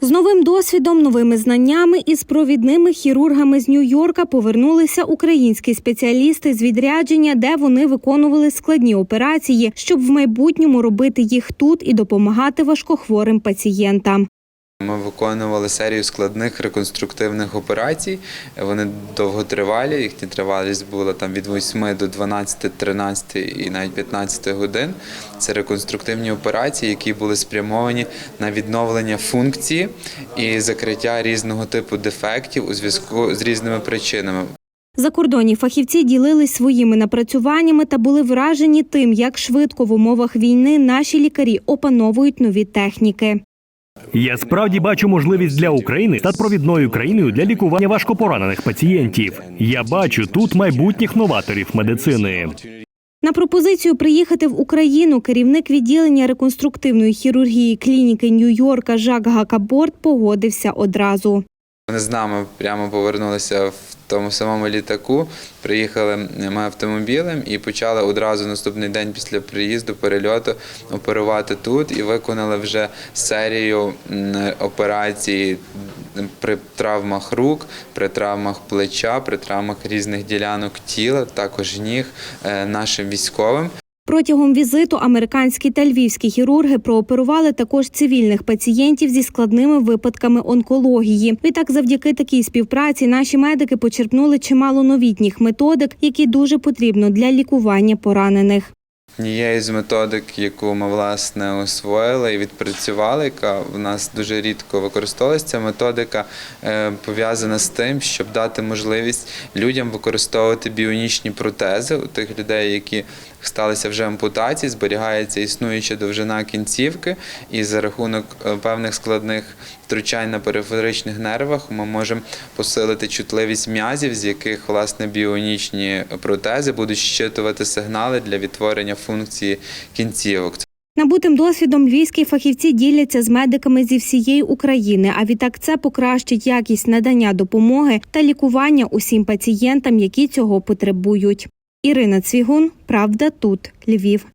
З новим досвідом, новими знаннями і з провідними хірургами з Нью-Йорка повернулися українські спеціалісти з відрядження, де вони виконували складні операції, щоб в майбутньому робити їх тут і допомагати важкохворим пацієнтам. Ми виконували серію складних реконструктивних операцій. Вони довготривалі. Їхня тривалість була там від 8 до 12, 13 і навіть 15 годин. Це реконструктивні операції, які були спрямовані на відновлення функції і закриття різного типу дефектів у зв'язку з різними причинами. Закордонні фахівці ділились своїми напрацюваннями та були вражені тим, як швидко в умовах війни наші лікарі опановують нові техніки. Я справді бачу можливість для України стати провідною країною для лікування важкопоранених пацієнтів. Я бачу тут майбутніх новаторів медицини. На пропозицію приїхати в Україну керівник відділення реконструктивної хірургії клініки Нью-Йорка Жак Гакаборт погодився одразу. Вони з нами прямо повернулися в тому самому літаку. Приїхали ми автомобілем і почали одразу наступний день після приїзду перельоту оперувати тут і виконали вже серію операцій при травмах рук, при травмах плеча, при травмах різних ділянок тіла, також ніг е, нашим військовим. Протягом візиту американські та львівські хірурги прооперували також цивільних пацієнтів зі складними випадками онкології. Відтак, завдяки такій співпраці, наші медики почерпнули чимало новітніх методик, які дуже потрібно для лікування поранених. Однією з методик, яку ми власне освоїли і відпрацювали, яка в нас дуже рідко використовується, ця методика е, пов'язана з тим, щоб дати можливість людям використовувати біонічні протези у тих людей, які сталися вже ампутації, зберігається існуюча довжина кінцівки, і за рахунок е, певних складних втручань на периферичних нервах ми можемо посилити чутливість м'язів, з яких власне біонічні протези будуть щитувати сигнали для відтворення функції кінцівок. Набутим досвідом львівські фахівці діляться з медиками зі всієї України. А відтак це покращить якість надання допомоги та лікування усім пацієнтам, які цього потребують. Ірина Цвігун, Правда, тут Львів.